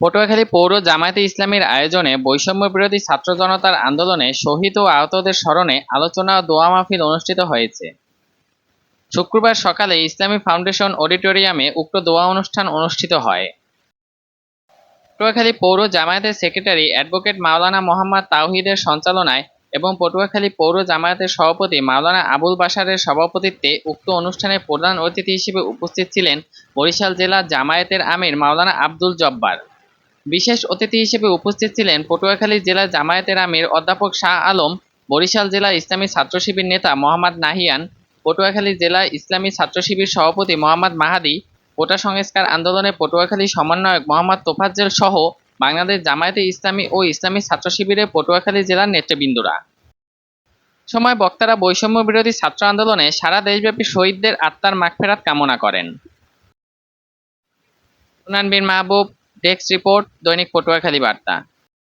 পটুয়াখালী পৌর জামায়াতে ইসলামীর আয়োজনে বৈষম্য বিরোধী ছাত্র জনতার আন্দোলনে শহীদ ও আহতদের স্মরণে আলোচনা ও দোয়া মাহফিল অনুষ্ঠিত হয়েছে। শুক্রবার সকালে ইসলামী ফাউন্ডেশন অডিটোরিয়ামে উক্ত দোয়া অনুষ্ঠান অনুষ্ঠিত হয়। পটুয়াখালী পৌর জামায়াতের সেক্রেটারি অ্যাডভোকেট মাওলানা মোহাম্মদ তাওহিদের সঞ্চালনায় এবং পটুয়াখালী পৌর জামায়াতের সভাপতি মাওলানা আবুল বাশারের সভাপতিত্বে উক্ত অনুষ্ঠানে প্রধান অতিথি হিসেবে উপস্থিত ছিলেন বরিশাল জেলা জামায়াতের আমির মাওলানা আব্দুল জব্বার। বিশেষ অতিথি হিসেবে উপস্থিত ছিলেন পটুয়াখালী জেলা জামায়াতের আমির অধ্যাপক শাহ আলম, বরিশাল জেলা ইসলামী ছাত্র শিবির নেতা মোহাম্মদ নাহিয়ান, পটুয়াখালী জেলা ইসলামী ছাত্র শিবির সভাপতি মোহাম্মদ মাহাদি, কোটা সংস্কার আন্দোলনে পটুয়াখালী সমন্বয়ক মোহাম্মদ তোফাজ্জেল সহ বাংলাদেশ জামায়াতে ইসলামী ও ইসলামী ছাত্র শিবিরের পটুয়াখালী জেলার নেতৃবৃন্দরা। সময় বক্তারা বৈষম্য বিরোধী ছাত্র আন্দোলনে সারা দেশব্যাপী শহীদদের আত্মার মাগফেরাত কামনা করেন। সুনান বিন মাহবুব ডেস্ক রিপোর্ট দৈনিক পটুয়াখালী বার্তা।